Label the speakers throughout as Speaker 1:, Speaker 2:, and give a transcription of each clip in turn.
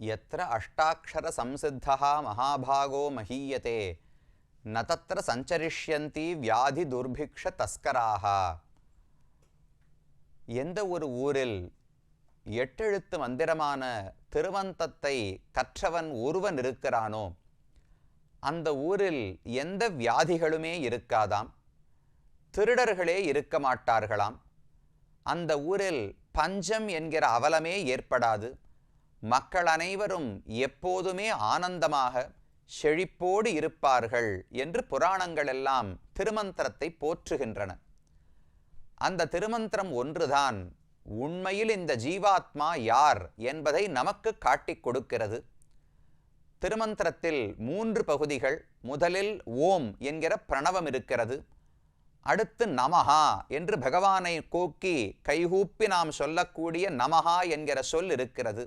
Speaker 1: ಯತ್ರ ಅಷ್ಟಾಕ್ಷರ ಸಂಸಿದ್ಧ ಮಹಾಭಾಗೋ ಮಹೀಯತೆ ನ ತತ್ರ ಸಂಚರಿಷ್ಯಂತಿ ವ್ಯಾಧಿ ದುರ್ಭಿಕ್ಷ ತಸ್ಕರಾಹ எந்த ஒரு ஊரில் எட்டெழுத்து மந்திரமான திருவந்தத்தை கற்றவன் ஒருவன் இருக்கிறானோ அந்த ஊரில் எந்த வியாதிகளுமே இருக்காதாம். திருடர்களே இருக்க மாட்டார்களாம். அந்த ஊரில் பஞ்சம் என்கிற அவலமே ஏற்படாது. மக்கள் அனைவரும் எப்போதுமே ஆனந்தமாக செழிப்போடு இருப்பார்கள் என்று புராணங்கள் எல்லாம் திருமந்திரத்தை போற்றுகின்றன. அந்த திருமந்திரம் ஒன்றுதான். உண்மையில் இந்த ஜீவாத்மா யார் என்பதை நமக்கு காட்டிக் கொடுக்கிறது. திருமந்திரத்தில் மூன்று பகுதிகள் முதலில் ஓம் என்கிற பிரணவம் இருக்கிறது. அடுத்து நமஹா என்று பகவானை கோக்கி கைகூப்பி நாம் சொல்லக்கூடிய நமஹா என்கிற சொல் இருக்கிறது.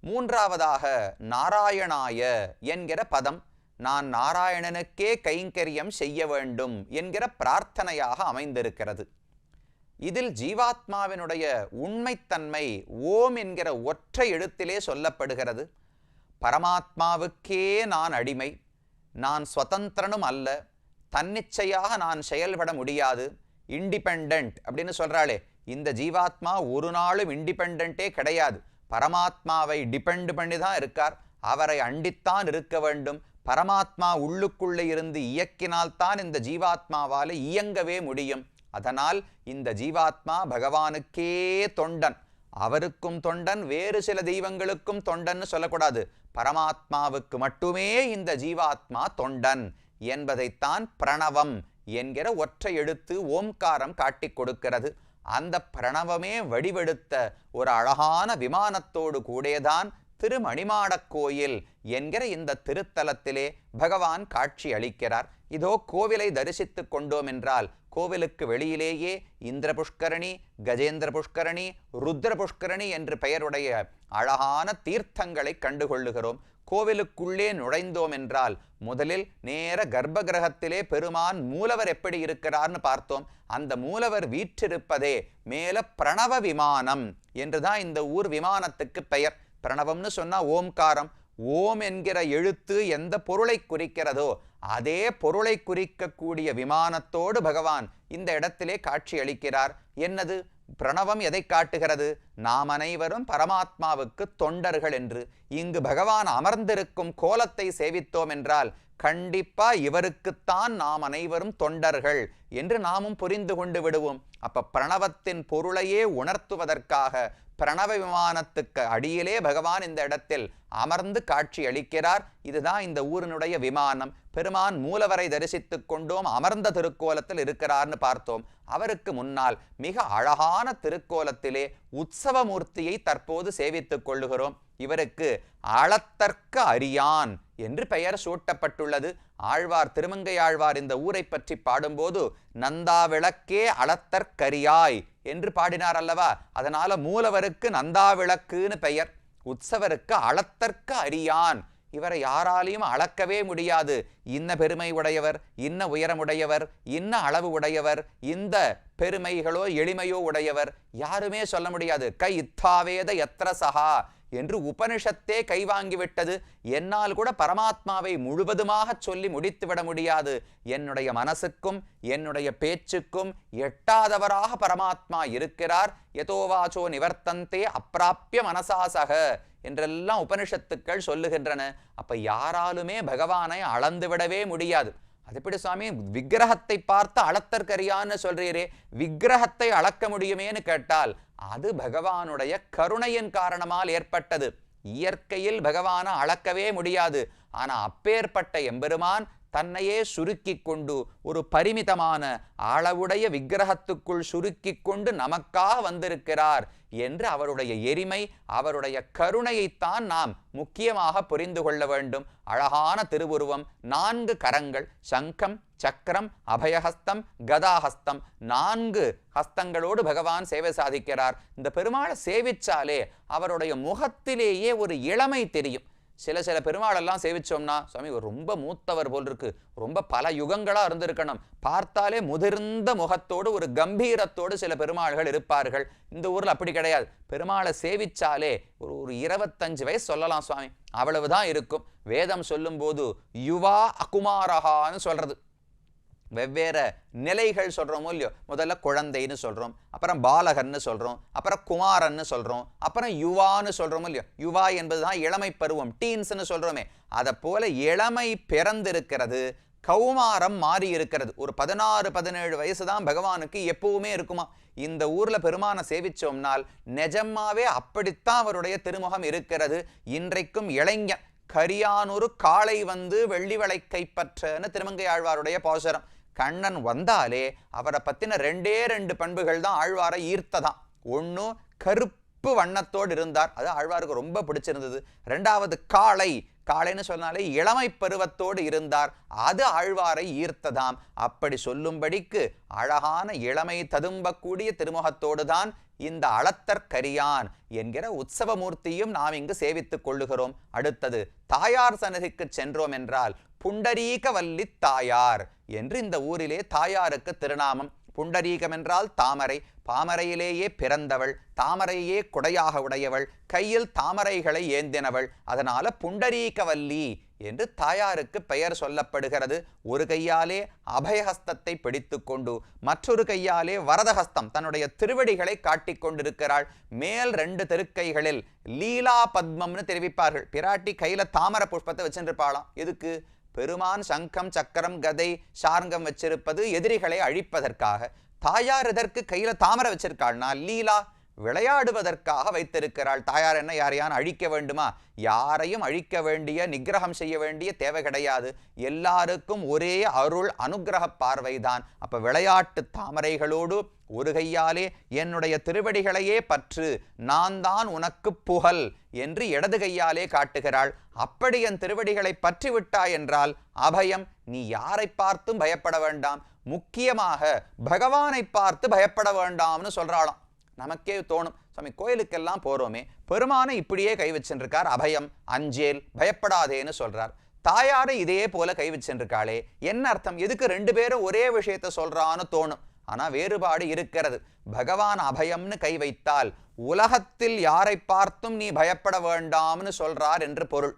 Speaker 1: மூன்றாவதாக நாராயணாய என்கிற பதம் நான் நாராயணனுக்கே கைங்கரியம் செய்ய வேண்டும் என்கிற பிரார்த்தனையாக அமைந்திருக்கிறது. இதில் ஜீவாத்மாவினுடைய உண்மைத்தன்மை ஓம் என்கிற ஒற்றை எழுத்திலே சொல்லப்படுகிறது. பரமாத்மாவுக்கே நான் அடிமை நான் சுதந்திரனும் அல்ல தன்னிச்சையாக நான் செயல்பட முடியாது இண்டிபெண்ட் அப்படின்னு சொல்றாளே. இந்த ஜீவாத்மா ஒரு நாளும் இண்டிபெண்ட்டே கிடையாது. பரமாத்மாவை டிபெண்ட் பண்ணி தான் இருக்கார். அவரை அண்டித்தான் இருக்க வேண்டும். பரமாத்மா உள்ளுக்குள்ளே இருந்து இயக்கினால்தான் இந்த ஜீவாத்மாவால் இயங்கவே முடியும். அதனால் இந்த ஜீவாத்மா பகவானுக்கே தொண்டன். அவருக்கும் தொண்டன் வேறு சில தெய்வங்களுக்கும் தொண்டன்னு சொல்லக்கூடாது. பரமாத்மாவுக்கு மட்டுமே இந்த ஜீவாத்மா தொண்டன் என்பதைத்தான் பிரணவம் என்கிற ஒற்றை எழுத்து ஓம்காரம் காட்டிக் கொடுக்கிறது. அந்த பிரணவமே வடிவெடுத்த ஒரு அழகான விமானத்தோடு கூடேதான் திருமணிமாடக் கோயில் என்கிற இந்த திருத்தலத்திலே பகவான் காட்சி அளிக்கிறார். இதோ கோவிலை தரிசித்துக் கொண்டோம் என்றால் கோவிலுக்கு வெளியிலேயே இந்திர புஷ்கரணி கஜேந்திர புஷ்கரணி ருத்ர புஷ்கரணி என்று பெயருடைய அழகான தீர்த்தங்களை கண்டுகொள்ளுகிறோம். கோவிலுக்குள்ளே நுழைந்தோம் என்றால் முதலில் நேர கர்ப்ப கிரகத்திலே பெருமான் மூலவர் எப்படி இருக்கிறார்னு பார்த்தோம். அந்த மூலவர் வீற்றிருப்பதே மேல பிரணவ விமானம் என்றுதான் இந்த ஊர் விமானத்துக்கு பெயர். பிரணவம்னு சொன்னா ஓம்காரம். ஓம் என்கிற எழுத்து எந்த பொருளை குறிக்கிறதோ அதே பொருளை குறிக்கக்கூடிய விமானத்தோடு பகவான் இந்த இடத்திலே காட்சி அளிக்கிறார். என்னது? பிரணவம் எதை காட்டுகிறது? நாம் அனைவரும் பரமாத்மாவுக்கு தொண்டர்கள் என்று. இங்கு பகவான் அமர்ந்திருக்கும் கோலத்தை சேவித்தோம் என்றால் கண்டிப்பா இவருக்குத்தான் நாம் அனைவரும் தொண்டர்கள் என்று நாமும் புரிந்து கொண்டு விடுவோம். அப்ப பிரணவத்தின் பொருளையே உணர்த்துவதற்காக பிரணவ விமானத்துக்கு அடியிலே பகவான் இந்த இடத்தில் அமர்ந்து காட்சி அளிக்கிறார். இதுதான் இந்த ஊரினுடைய விமானம். பெருமான் மூலவரை தரிசித்து கொண்டோம். அமர்ந்த திருக்கோலத்தில் இருக்கிறார்னு பார்த்தோம். அவருக்கு முன்னால் மிக அழகான திருக்கோலத்திலே உற்சவமூர்த்தியை தற்போது சேவித்துக் கொள்ளுகிறோம். இவருக்கு அளத்தற்க அரியான் என்று பெயர் சூட்டப்பட்டுள்ளது. ஆழ்வார் திருமங்கை ஆழ்வார் இந்த ஊரை பற்றி பாடும்போது நந்தா விளக்கே அளத்தற்கரியாய் என்று பாடினார் அல்லவா? அதனால மூலவருக்கு நந்தா விளக்குன்னு பெயர் உற்சவருக்கு அளத்தற்க அறியான் இவரை யாராலையும் அளக்கவே முடியாது. இன்ன பெருமை உடையவர் இன்ன உயரமுடையவர் இன்ன அளவு உடையவர் இந்த பெருமைகளோ எளிமையோ உடையவர் யாருமே சொல்ல முடியாது. கை இத்தாவேத எத்திர சகா என்று உபனிஷத்தே கைவாங்கிவிட்டது. என்னால் கூட பரமாத்மாவை முழுவதுமாக சொல்லி முடித்துவிட முடியாது. என்னுடைய மனசுக்கும் என்னுடைய பேச்சுக்கும் எட்டாதவராக பரமாத்மா இருக்கிறார். எதோவாச்சோ நிவர்த்தந்தே அப்பிராப்பிய மனசாசக என்றெல்லாம் உபனிஷத்துக்கள் சொல்லுகின்றன. அப்ப யாராலுமே பகவானை அளந்து விடவே முடியாது. அது எப்படி சுவாமி? விக்கிரகத்தை பார்த்து அளத்தற்கரியான்னு சொல்றீரே. விக்கிரகத்தை அளக்க முடியுமேன்னு கேட்டால் அது பகவானுடைய கருணையின் காரணமால் ஏற்பட்டது. இயற்கையில் பகவானை அளக்கவே முடியாது. ஆனால் அப்பேற்பட்ட எம்பெருமான் தன்னையே சுருக்கி கொண்டு ஒரு பரிமிதமான அளவுடைய விக்கிரகத்துக்குள் சுருக்கி கொண்டு நமக்காக வந்திருக்கிறார் என்று அவருடைய எரிமை அவருடைய கருணையைத்தான் நாம் முக்கியமாக புரிந்து கொள்ள வேண்டும். அழகான திருவுருவம் நான்கு கரங்கள் சங்கம் சக்கரம் அபயஹஸ்தம் கதாஹஸ்தம். நான்கு ஹஸ்தங்களோடு பகவான் சேவை சாதிக்கிறார். இந்த பெருமாளை சேவிச்சாலே அவருடைய முகத்திலேயே ஒரு இளமை தெரியும். சில சில பெருமாளெல்லாம் சேவிச்சோம்னா சுவாமி ரொம்ப மூத்தவர் போல் இருக்கு ரொம்ப பல யுகங்களாக இருந்திருக்கணும். பார்த்தாலே முதிர்ந்த முகத்தோடு ஒரு கம்பீரத்தோடு சில பெருமாள்கள் இருப்பார்கள். இந்த ஊரில் அப்படி கிடையாது. பெருமாளை சேவிச்சாலே ஒரு ஒரு இருபத்தஞ்சு வயசு சொல்லலாம் சுவாமி. அவ்வளவுதான் இருக்கும். வேதம் சொல்லும்போது யுவா அகுமாரஹான்னு சொல்றது. வெவ்வேறு நிலைகள் சொல்கிறோமோ இல்லையோ? முதல்ல குழந்தைன்னு சொல்கிறோம் அப்புறம் பாலகன்னு சொல்கிறோம் அப்புறம் குமாரன்னு சொல்கிறோம் அப்புறம் யுவான்னு சொல்கிறோமோ இல்லையோ? யுவா என்பது தான் இளமை பருவம் டீன்ஸ்னு சொல்கிறோமே அதை போல இளமை பிறந்திருக்கிறது கௌமாரம் மாறி இருக்கிறது ஒரு பதினாறு பதினேழு வயசு தான் பகவானுக்கு எப்பவுமே இருக்குமா? இந்த ஊரில் பெருமானை சேவிச்சோம்னால் நிஜமாவே அப்படித்தான் அவருடைய திருமுகம் இருக்கிறது. இன்றைக்கும் இளைஞன் கரியானொரு காளை வந்து வெள்ளி வளை கைப்பற்றன்னு திருமங்கை ஆழ்வாருடைய பாசுரம். கண்ணன் வந்தாலே அவரை பத்தின ரெண்டே ரெண்டு பண்புகள் தான் ஆழ்வாரை ஈர்த்ததாம். ஒன்று கருப்பு வண்ணத்தோடு இருந்தார். அது ஆழ்வாருக்கு ரொம்ப பிடிச்சிருந்தது. ரெண்டாவது காளை. காளைன்னு சொன்னாலே இளமை பருவத்தோடு இருந்தார். அது ஆழ்வாரை ஈர்த்ததாம். அப்படி சொல்லும்படிக்கு அழகான இளமை ததும்பக்கூடிய திருமுகத்தோடு தான் இந்த அளத்தற்கரியான் என்கிற உற்சவமூர்த்தியும் நாம் இங்கு சேவித்துக் கொள்ளுகிறோம். அடுத்தது தாயார் சன்னதிக்கு சென்றோம் என்றால் புண்டரீக வல்லி தாயார் என்று இந்த ஊரிலே தாயாருக்கு திருநாமம். புண்டரீகம் என்றால் தாமரை. பாமரையிலேயே பிறந்தவள் தாமரையே குடையாக உடையவள் கையில் தாமரைகளை ஏந்தினவள். அதனால புண்டரீகவல்லி என்று தாயாருக்கு பெயர் சொல்லப்படுகிறது. ஒரு கையாலே அபயஹஸ்தத்தை பிடித்து கொண்டு மற்றொரு கையாலே வரதஹஸ்தம் தன்னுடைய திருவடிகளை காட்டிக் கொண்டிருக்கிறாள். மேல் ரெண்டு திருக்கைகளில் லீலா பத்மம்னு தெரிவிப்பார்கள். பிராட்டி கையில தாமரை புஷ்பத்தை வச்சுருப்பாளாம். எதுக்கு? பெருமான் சங்கம் சக்கரம் கதை சார்ங்கம் வச்சிருப்பது எதிரிகளை அழிப்பதற்காக. தாயார் இதற்கு கையில தாமரை வச்சிருக்காள்னா லீலா விளையாடுவதற்காக வைத்திருக்கிறாள். தாயார் என்ன யாரையான் அழிக்க வேண்டுமா? யாரையும் அழிக்க வேண்டிய நிகிரகம் செய்ய வேண்டிய தேவை கிடையாது. எல்லாருக்கும் ஒரே அருள் அனுகிரக பார்வைதான் அப்ப விளையாட்டு தாமரைகளோடு ஒரு கையாலே என்னுடைய திருவடிகளையே பற்று நான் தான் உனக்கு புகழ் என்று இடது கையாலே காட்டுகிறாள். அப்படி என் திருவடிகளை பற்றி விட்டாய் என்றால் அபயம். நீ யாரை பார்த்தும் பயப்பட வேண்டாம். முக்கியமாக பகவானை பார்த்து பயப்பட வேண்டாம்னு சொல்றாளாம். நமக்கே தோணும். சுவாமி கோயிலுக்கெல்லாம் போகிறோமே பெருமானை இப்படியே கை வச்சுருக்கார் அபயம் அஞ்சேல் பயப்படாதேன்னு சொல்றார். தாயாரை இதே போல கை வச்சுருக்காளே என்ன அர்த்தம்? எதுக்கு ரெண்டு பேரும் ஒரே விஷயத்த சொல்றான்னு தோணும். ஆனா வேறுபாடு இருக்கிறது. பகவான் அபயம்னு கை வைத்தால் உலகத்தில் யாரை பார்த்தும் நீ பயப்பட வேண்டாம்னு சொல்றார் என்று பொருள்.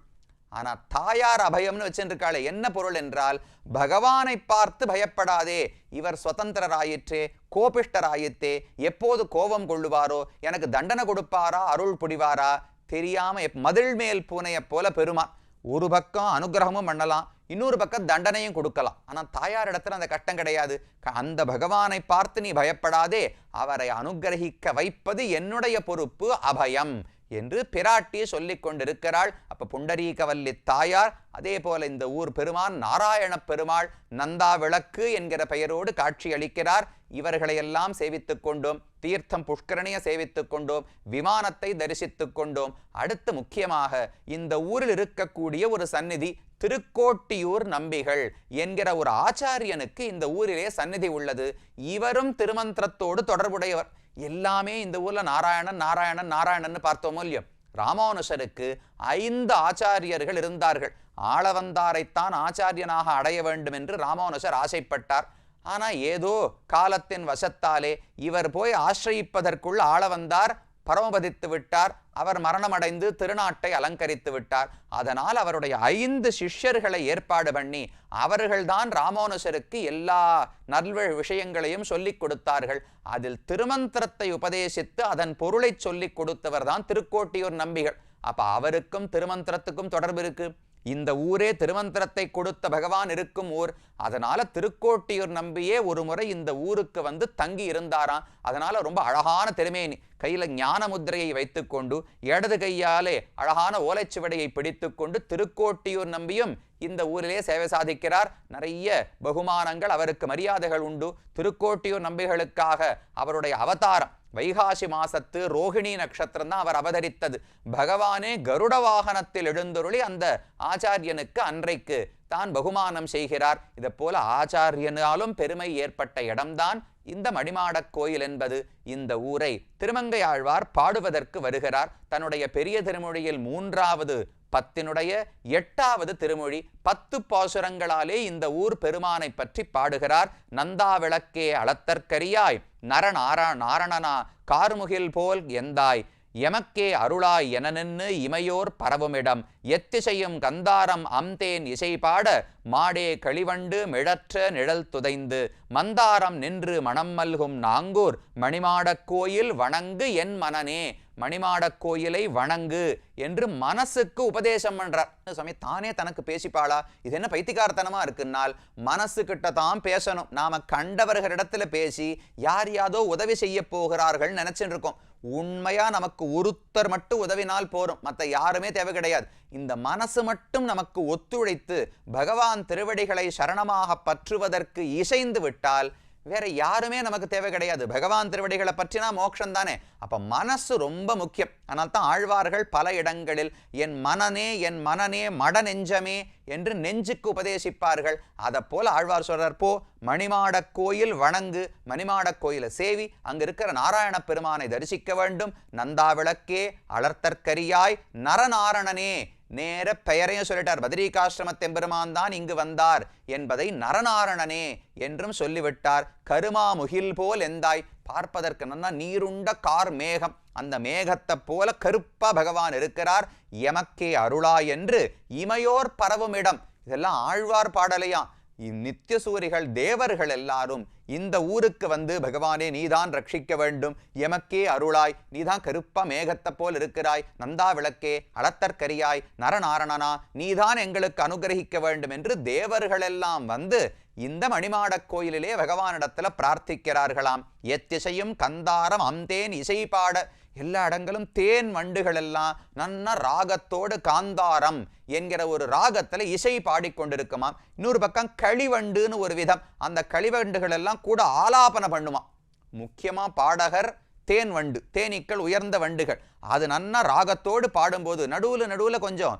Speaker 1: ஆனால் தாயார் அபயம்னு வச்சிருக்காளே என்ன பொருள் என்றால் பகவானை பார்த்து பயப்படாதே இவர் சுதந்திரராயிற்றே கோபிஷ்டராயிற்றே எப்போது கோபம் கொள்ளுவாரோ எனக்கு தண்டனை கொடுப்பாரா அருள் புடிவாரா தெரியாம எப்- மதில் மேல் பூனையை போல பெருமா ஒரு பக்கம் அனுகிரகமும் பண்ணலாம் இன்னொரு பக்கம் தண்டனையும் கொடுக்கலாம். ஆனால் தாயார் இடத்துல அந்த கட்டம் கிடையாது. க- அந்த பகவானை பார்த்து நீ பயப்படாதே அவரை அனுகிரகிக்க வைப்பது என்னுடைய பொறுப்பு அபயம். என்று பிராட்டி சொல்லிக் கொண்டிருக்கிறாள். அப்ப புண்டரீகவல்லி தாயார் அதே போல இந்த ஊர் பெருமான் நாராயண பெருமாள் நந்தா விளக்கு என்கிற பெயரோடு காட்சி அளிக்கிறார். இவர்களையெல்லாம் சேவித்துக் கொண்டோம். தீர்த்தம் புஷ்கரணிய சேவித்துக் கொண்டோம். விமானத்தை தரிசித்துக் கொண்டோம். அடுத்து முக்கியமாக இந்த ஊரில் இருக்கக்கூடிய ஒரு சந்நிதி திருக்கோட்டியூர் நம்பிகள் என்கிற ஒரு ஆச்சாரியனுக்கு இந்த ஊரிலே சந்நிதி உள்ளது. இவரும் திருமந்திரத்தோடு தொடர்புடையவர். எல்லாமே இந்த ஊரில் நாராயணன் நாராயணன் நாராயணன் பார்த்தோமோ இல்லையோ? ராமானுஷருக்கு ஐந்து ஆச்சாரியர்கள் இருந்தார்கள். ஆளவந்தாரைத்தான் ஆச்சாரியனாக அடைய வேண்டும் என்று ராமானுஷர் ஆசைப்பட்டார். ஆனால் ஏதோ காலத்தின் வசத்தாலே இவர் போய் ஆசிரயிப்பதற்குள் ஆளவந்தார் பரமபதித்து விட்டார். அவர் மரணமடைந்து திருநாட்டை அலங்கரித்து விட்டார். அதனால் அவருடைய ஐந்து சிஷ்யர்களை ஏற்பாடு பண்ணி அவர்கள்தான் ராமானுசருக்கு எல்லா நல்வ விஷயங்களையும் சொல்லிக் கொடுத்தார்கள். அதில் திருமந்திரத்தை உபதேசித்து அதன் பொருளை சொல்லிக் கொடுத்தவர் தான் திருக்கோட்டியூர் நம்பிகள். அப்போ அவருக்கும் திருமந்திரத்துக்கும் தொடர்பு இருக்குது இந்த ஊரே திருமந்திரத்தை கொடுத்த பகவான் இருக்கும் ஊர். அதனால திருக்கோட்டியூர் நம்பியே ஒரு முறை இந்த ஊருக்கு வந்து தங்கி இருந்தாராம். அதனால ரொம்ப அழகான திறமையை கையில ஞான முத்திரையை வைத்துக்கொண்டு இடது கையாலே அழகான ஓலைச்சுவடையை பிடித்துக்கொண்டு திருக்கோட்டியூர் நம்பியும் இந்த ஊரிலே சேவை சாதிக்கிறார். நிறைய பகுமானங்கள் அவருக்கு மரியாதைகள் உண்டு. திருக்கோட்டியூர் நம்பிகளுக்காக அவருடைய அவதாரம். வைகாசி மாசத்து ரோகிணி நட்சத்திரம் தான் அவர் அவதரித்தது. பகவானே கருட வாகனத்தில் எழுந்தருளி அந்த ஆச்சாரியனுக்கு அன்றைக்கு தான் பகுமானம் செய்கிறார். இதை போல ஆச்சாரியனாலும் பெருமை ஏற்பட்ட இடம்தான் இந்த மணிமாடக் கோயில் என்பது. இந்த ஊரை திருமங்கையாழ்வார் பாடுவதற்கு வருகிறார். தன்னுடைய பெரிய திருமொழியில் மூன்றாவது பத்தினுடைய எட்டாவது திருமொழி பத்து பாசுரங்களாலே இந்த ஊர் பெருமானை பற்றி பாடுகிறார். நந்தா விளக்கே அளத்தற்கரியாய் நரநாரா நாரணனா கார்முகில் போல் எந்தாய் எமக்கே அருளாய் என நின்னு இமையோர் பரவுமிடம். எத்திசையும் கந்தாரம் அம்தேன் இசை பாட மாடே களிவண்டு மிழற்ற நிழல் துதைந்து. மந்தாரம் நின்று மணம் மல்கும் நாங்கூர் மணிமாடக் கோயில் வணங்கு என் மனனே மணிமாடக் கோயிலை வணங்கு என்று மனசுக்கு உபதேசம் பண்றார். சுவாமி தானே தனக்கு பேசிப்பாளா? இது என்ன பைத்திகார்த்தனமா இருக்குன்னால் மனசு கிட்ட தான் பேசணும். நாம கண்டவர்களிடத்துல பேசி யார் யாதோ உதவி செய்ய போகிறார்கள் நினைச்சுட்டு இருக்கோம் உண்மையா நமக்கு ஒருத்தர் மட்டும் உதவினால் போரும். மற்ற யாருமே தேவை கிடையாது. இந்த மனசு மட்டும் நமக்கு ஒத்துழைத்து பகவான் திருவடிகளை சரணமாக பற்றுவதற்கு இசைந்து விட்டால் வேற யாருமே நமக்கு தேவை கிடையாது. பகவான் திருவடிகளை பற்றினா மோட்சம் தானே. அப்ப மனசு ரொம்ப முக்கியம். ஆனால் தான் ஆழ்வார்கள் பல இடங்களில் என் மனனே என் மனனே மட நெஞ்சமே என்று நெஞ்சுக்கு உபதேசிப்பார்கள். அதை போல ஆழ்வார் சொல்றார் போ மணிமாட கோயில் வணங்கு. மணிமாடக் கோயிலை சேவி. அங்கு இருக்கிற நாராயண பெருமானை தரிசிக்க வேண்டும். நந்தா விளக்கே அலர்த்தற்கரியாய் நரநாரணனே நேர பெயரையும் சொல்லிட்டார். பத்ரிகாசிரமத்தெம்பெருமான் தான் இங்கு வந்தார் என்பதை நரநாரணனே என்றும் சொல்லிவிட்டார். கருமா முகில் போல் எந்தாய்? பார்ப்பதற்கு நன்னா நீருண்ட கார் மேகம். அந்த மேகத்தை போல கருப்பா பகவான் இருக்கிறார். எமக்கே அருளா என்று இமையோர் பரவும் இடம் இதெல்லாம் ஆழ்வார் பாடலையாம். நித்திய சூரிகள் தேவர்கள் எல்லாரும் இந்த ஊருக்கு வந்து பகவானே நீதான் ரட்சிக்க வேண்டும். எமக்கே அருளாய். நீதான் கருப்பா மேகத்தை போல் இருக்கிறாய். நந்தா விளக்கே அளத்தற்கரியாய் நரநாரணனா நீதான் எங்களுக்கு அனுகிரகிக்க வேண்டும். என்று தேவர்களெல்லாம் வந்து இந்த மணிமாடக் கோயிலிலே பகவானிடத்துல பிரார்த்திக்கிறார்களாம். எத்திசையும் கந்தாரம் அந்தேன் இசை பாட எல்லா இடங்களும் தேன் வண்டுகள் எல்லாம் நன்னா ராகத்தோடு காந்தாரம் என்கிற ஒரு ராகத்தில் இசை பாடிக்கொண்டிருக்குமாம். இன்னொரு பக்கம் களிவண்டுன்னு ஒரு விதம். அந்த களிவண்டுகள் எல்லாம் கூட ஆலாபனை பண்ணுமாம். முக்கியமாக பாடகர் தேன் வண்டு தேனீக்கள் உயர்ந்த வண்டுகள். அது நன்னா ராகத்தோடு பாடும்போது நடுவில் நடுவில் கொஞ்சம்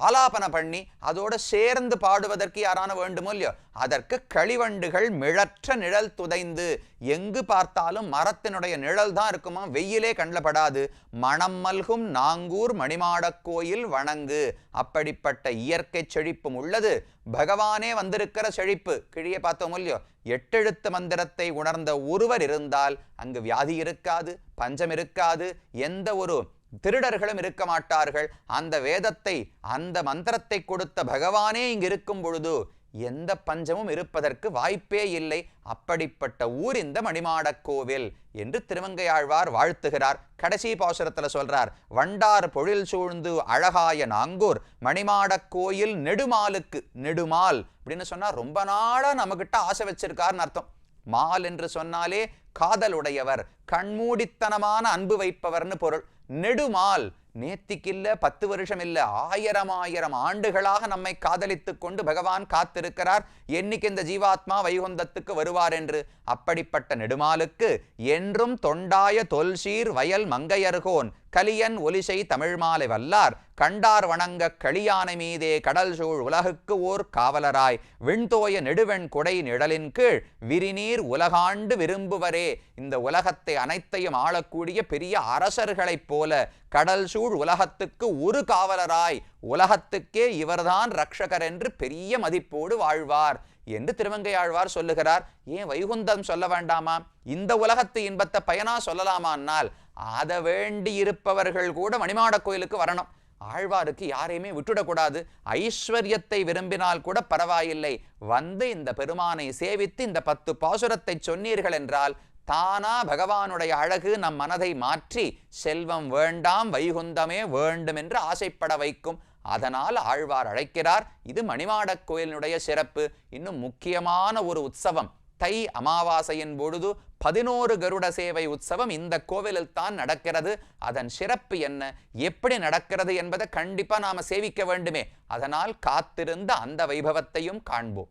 Speaker 1: ஆலாபனை பண்ணி அதோடு சேர்ந்து பாடுவதற்கு யாரான வேண்டுமோ இல்லையோ? அதற்கு களிவண்டுகள் மிழற்ற நிழல் துதைந்து எங்கு பார்த்தாலும் மரத்தினுடைய நிழல் தான் இருக்குமா? வெயிலே கண்ணில் மணம் மல்கும் நாங்கூர் மணிமாடக் கோயில் வணங்கு. அப்படிப்பட்ட இயற்கை செழிப்பும் உள்ளது. பகவானே வந்திருக்கிற செழிப்பு. கிழியே பார்த்தோம் இல்லையோ? எட்டெழுத்து மந்திரத்தை உணர்ந்த ஒருவர் இருந்தால் அங்கு வியாதி இருக்காது பஞ்சம் இருக்காது. எந்த ஒரு திருடர்களும் இருக்க மாட்டார்கள். அந்த வேதத்தை அந்த மந்திரத்தை கொடுத்த பகவானே இங்கு இருக்கும் பொழுது எந்த பஞ்சமும் இருப்பதற்கு வாய்ப்பே இல்லை. அப்படிப்பட்ட ஊர் இந்த மணிமாடக் கோவில் என்று திருமங்கையாழ்வார் வாழ்த்துகிறார். கடைசி பாசுரத்தில் சொல்றார் வண்டார் பொழில் சூழ்ந்து அழகாய நாங்கூர் மணிமாடக் கோயில் நெடுமாலுக்கு நெடுமால் அப்படின்னு சொன்னா ரொம்ப நாளா நம்மகிட்ட ஆசை வச்சிருக்காருன்னு அர்த்தம். மால் என்று சொன்னாலே காதலுடையவர் கண்மூடித்தனமான அன்பு வைப்பவர்னு பொருள். நெடுமால். நேத்திக்கில்ல பத்து வருஷம் இல்லை ஆயிரம் ஆயிரம் ஆண்டுகளாக நம்மை காதலித்து கொண்டு பகவான் காத்திருக்கிறார். என்னைக்கு இந்த ஜீவாத்மா வைகுந்தத்துக்கு வருவார் என்று? அப்படிப்பட்ட நெடுமாலுக்கு என்றும் தொண்டாய தொல்சீர் வயல் மங்கையர்கோன் கலியன் ஒலிசை தமிழ்மாலை வல்லார். கண்டார் வணங்க களியானை மீதே கடல் சூழ் உலகுக்கு ஓர் காவலராய். விண்தோய நெடுவெண் குடை நிழலின் கீழ் விரிநீர் உலகாண்டு விரும்புவரே. இந்த உலகத்தை அனைத்தையும் ஆளக்கூடிய பெரிய அரசர்களைப் போல கடல் சூழ் உலகத்துக்கு ஒரு காவலராய். உலகத்துக்கே இவர்தான் ரக்ஷகர் என்று பெரிய மதிப்போடு வாழ்வார் என்று திருமங்கையாழ்வார் சொல்லுகிறார். ஏன் வைகுந்தம் சொல்ல வேண்டாமா? இந்த உலகத்து இன்பத்தை பயனா சொல்லலாமான்னால் அதை வேண்டி இருப்பவர்கள் கூட மணிமாட கோயிலுக்கு வரணும். ஆழ்வாருக்கு யாரையுமே விட்டுடக்கூடாது. ஐஸ்வர்யத்தை விரும்பினால் கூட பரவாயில்லை. வந்து இந்த பெருமானை சேவித்து இந்த பத்து பாசுரத்தை சொன்னீர்கள் என்றால் தானா பகவானுடைய அழகு நம் மனதை மாற்றி செல்வம் வேண்டாம் வைகுந்தமே வேண்டும் என்று ஆசைப்பட வைக்கும். அதனால் ஆழ்வார் அழைக்கிறார். இது மணிமாடக் கோயிலினுடைய சிறப்பு. இன்னும் முக்கியமான ஒரு உற்சவம். தை அமாவாசையின் பொழுது பதினோரு கருட சேவை உற்சவம் இந்த கோவிலில் தான் நடக்கிறது. அதன் சிறப்பு என்ன? எப்படி நடக்கிறது என்பதை கண்டிப்பா நாம சேவிக்க வேண்டுமே. அதனால் காத்திருந்த அந்த வைபவத்தையும் காண்போம்.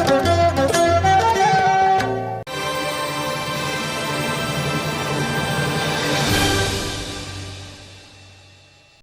Speaker 2: Thank you.